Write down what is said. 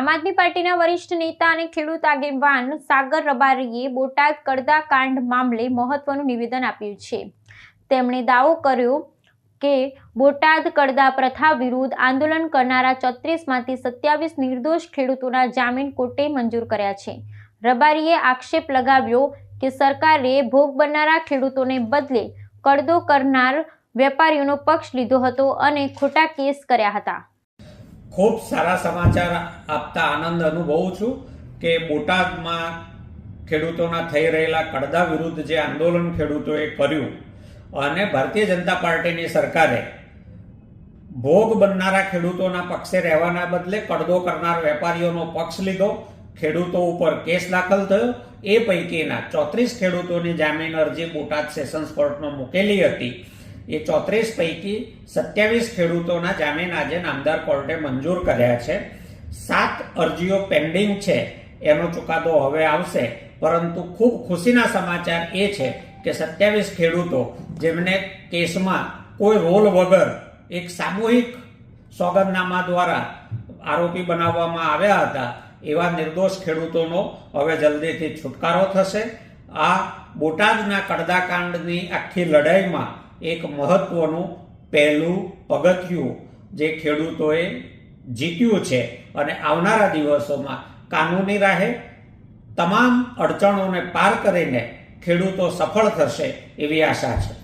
આમ આદમી પાર્ટીના વરિષ્ઠ નેતા અને ખેડૂત આગેવાન સાગર રબારીએ બોટાદ કડદા કાંડ મામલે મહત્વનું નિવેદન આપ્યું છે. તેમણે દાવો કર્યો કે બોટાદ કડદા પ્રથા વિરુદ્ધ આંદોલન કરનારા ચોત્રીસમાંથી સત્યાવીસ નિર્દોષ ખેડૂતોના જામીન કોર્ટે મંજૂર કર્યા છે. રબારીએ આક્ષેપ લગાવ્યો કે સરકારે ભોગ બનનારા ખેડૂતોને બદલે કડદો કરનાર વેપારીઓનો પક્ષ લીધો હતો અને ખોટા કેસ કર્યા હતા. ખૂબ સારા સમાચાર આપતા આનંદ અનુભવું છું કે બોટાદમાં ખેડૂતોના થઈ રહેલા કડદા વિરુદ્ધ જે આંદોલન ખેડૂતોએ કર્યું અને ભારતીય જનતા પાર્ટીની સરકારે ભોગ બનનારા ખેડૂતોના પક્ષે રહેવાના બદલે કડદો કરનાર વેપારીઓનો પક્ષ લીધો, ખેડૂતો ઉપર કેસ દાખલ થયો. એ પૈકીના ચોત્રીસ ખેડૂતોની જામીન અરજી બોટાદ સેશન્સ કોર્ટમાં મૂકેલી હતી. એ ચોત્રીસ પૈકી સત્યાવીસ ખેડૂતોના જામીન આજે નામદાર કોર્ટે મંજૂર કર્યા છે. સાત અરજીઓ પેન્ડિંગ છે, એનો ચુકાદો હવે આવશે. પરંતુ ખૂબ ખુશીના સમાચાર એ છે કે સત્યાવીસ ખેડૂતો જેમને કેસમાં કોઈ રોલ વગર એક સામૂહિક સોગંદનામા દ્વારા આરોપી બનાવવામાં આવ્યા હતા, એવા નિર્દોષ ખેડૂતોનો હવે જલ્દીથી છુટકારો થશે. આ બોટાદના કડદાકાંડની આખી લડાઈમાં એક મહત્વનું પહેલું પગથિયું જે ખેડૂતોએ જીત્યું છે અને આવનારા દિવસોમાં કાનૂની રાહે તમામ અડચણોને પાર કરીને ખેડૂતો સફળ થશે એવી આશા છે.